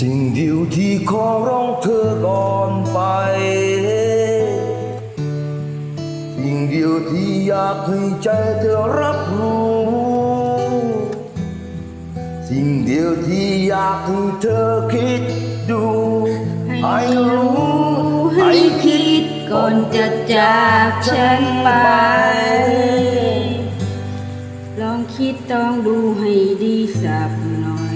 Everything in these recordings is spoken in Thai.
สิ่งเดียวที่ขอร้องเธอก่อนไป สิ่งเดียวที่อยากให้ใจเธอรับรู้ สิ่งเดียวที่อยากให้เธอคิดดูให้รู้ให้คิดก่อนจะจากฉันไป ลองคิดต้องดูให้ดีสักหน่อย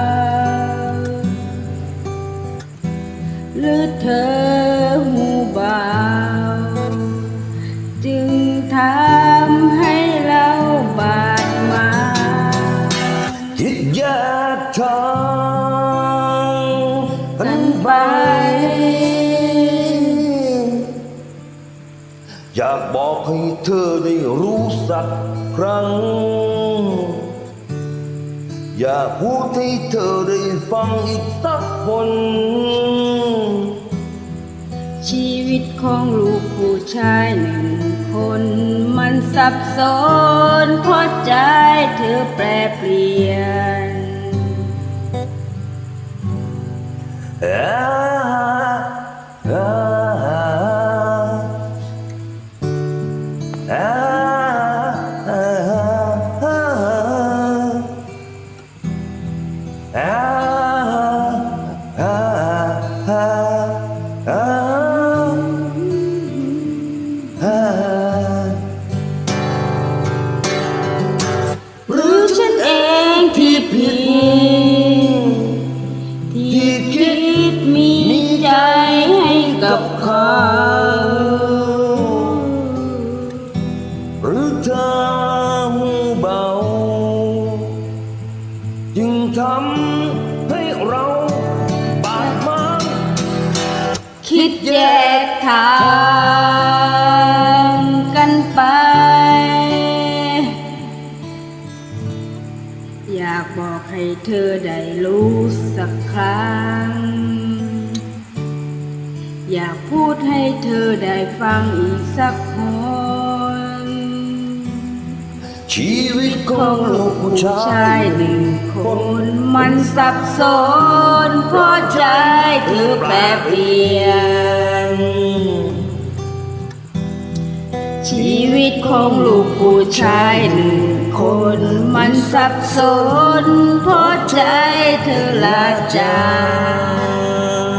หรือเธอหูเบาจึงทำให้เราบาดมางคิดแยกทางกันไป อยากบอกให้เธอได้รู้สักครั้ง อยากพูดให้เธอได้ฟังอีกสักคน ชีวิตของลูกผู้ชายหนึ่งคน มันสับสนเพราะใจเธอแปรเปลี่ยน รือฉันเองที่ผิด ที่คิดมีใจให้กับเขาหรือเธอหูเบา จึงทำ ทางกันไป อยากบอกให้เธอได้รู้สักครั้ง อยากพูดให้เธอได้ฟังอีกสักคน ชีวิตของลูกผู้ชายยหนึ่งคนมันสับสนเพราะใจเธอแปรเปลี่ยน ของลูกผู้ชายหนึ่งคนมันสับสนเพราะใจเธอละจาง